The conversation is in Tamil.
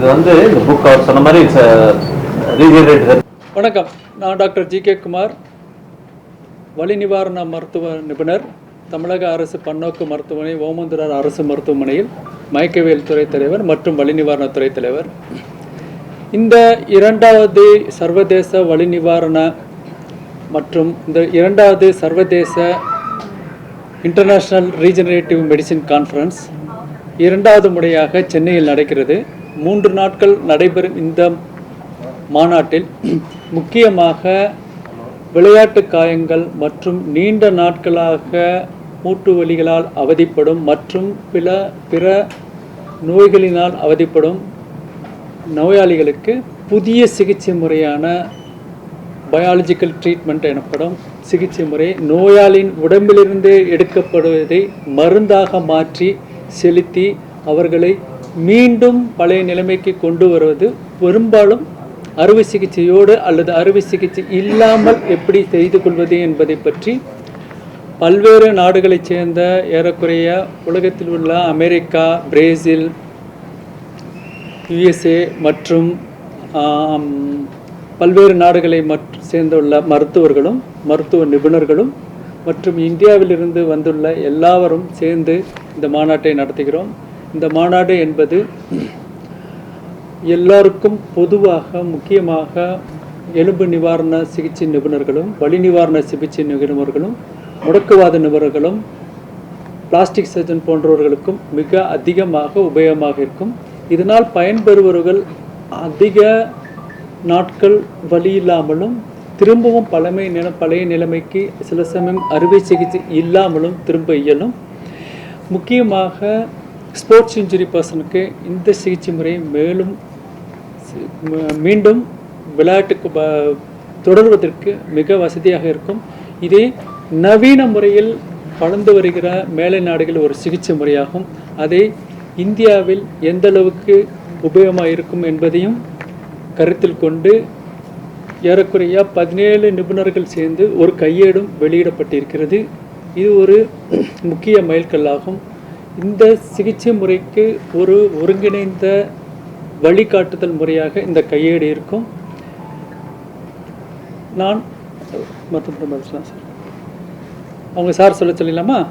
இது வந்து இந்த புக் அவர் சொன்ன மாதிரி இட்ஸ் வணக்கம். நான் டாக்டர் ஜி கே குமார். வலி நிவாரண மருத்துவ நிபுணர் தமிழக அரசு பன்னோக்கு மருத்துவமனை ஓமந்துரார் அரசு மருத்துவமனையில் மயக்கவியல் துறை தலைவர் மற்றும் வலி நிவாரணத்துறை தலைவர். இந்த இரண்டாவது சர்வதேச வலி நிவாரண மற்றும் இந்த இரண்டாவது சர்வதேச இன்டர்நேஷ்னல் ரீஜெனரேட்டிவ் மெடிசின் கான்ஃபரன்ஸ் இரண்டாவது முறையாக சென்னையில் நடக்கிறது. மூன்று நாட்கள் நடைபெறும் இந்த மாநாட்டில் முக்கியமாக விளையாட்டு காயங்கள் மற்றும் நீண்ட நாட்களாக மூட்டு வலிகளால் அவதிப்படும் மற்றும் பிற பிற நோய்களினால் அவதிப்படும் நோயாளிகளுக்கு புதிய சிகிச்சை முறையான பயாலஜிக்கல் ட்ரீட்மெண்ட் எனப்படும் சிகிச்சை முறை நோயாளியின் உடம்பிலிருந்து எடுக்கப்படுவதை மருந்தாக மாற்றி செலுத்தி அவர்களை மீண்டும் பழைய நிலைமைக்கு கொண்டு வருவது பெரும்பாலும் அறுவை சிகிச்சையோடு அல்லது அறுவை சிகிச்சை இல்லாமல் எப்படி செய்து கொள்வது என்பதை பற்றி பல்வேறு நாடுகளைச் சேர்ந்த ஏறக்குறைய உலகத்தில் உள்ள அமெரிக்கா பிரேசில் யுஎஸ்ஏ மற்றும் பல்வேறு நாடுகளை மற் சேர்ந்துள்ள மருத்துவர்களும் மருத்துவ நிபுணர்களும் மற்றும் இந்தியாவிலிருந்து வந்துள்ள எல்லாவரும் சேர்ந்து இந்த மாநாட்டை நடத்துகிறோம். இந்த மாநாடு என்பது எல்லோருக்கும் பொதுவாக முக்கியமாக எலும்பு நிவாரண சிகிச்சை நிபுணர்களும் வலி நிவாரண சிகிச்சை நிபுணர்களும் முடக்குவாத நிபுணர்களும் பிளாஸ்டிக் சர்ஜன் போன்றவர்களுக்கும் மிக அதிகமாக உபயோகமாக இருக்கும். இதனால் பயன்பெறுபவர்கள் அதிக நாட்கள் வழி இல்லாமலும் திரும்பவும் பழமை நில பழைய நிலைமைக்கு சில சமயம் அறுவை சிகிச்சை இல்லாமலும் திரும்ப இயலும். முக்கியமாக ஸ்போர்ட்ஸ் இன்ஜுரி பர்சனுக்கு இந்த சிகிச்சை முறை மேலும் மீண்டும் விளையாட்டுக்கு ப- தொடர்வதற்கு மிக வசதியாக இருக்கும். இதே நவீன முறையில் வளர்ந்து வருகிற மேலை நாடுகள் ஒரு சிகிச்சை முறையாகும். அதை இந்தியாவில் எந்த அளவுக்கு உபயோகமாக இருக்கும் என்பதையும் கருத்தில் கொண்டு ஏறக்குறைய பதினேழு நிபுணர்கள் சேர்ந்து ஒரு கையேடும் வெளியிடப்பட்டிருக்கிறது. இது ஒரு முக்கிய மைல்கல்லாகும். இந்த சிகிச்சை முறைக்கு ஒரு ஒருங்கிணைந்த வழிகாட்டுதல் முறையாக இந்த கையேடு இருக்கும். நான் மற்ற பேசலாம் சார். அவங்க சார் சொல்ல சொல்லிடலாமா?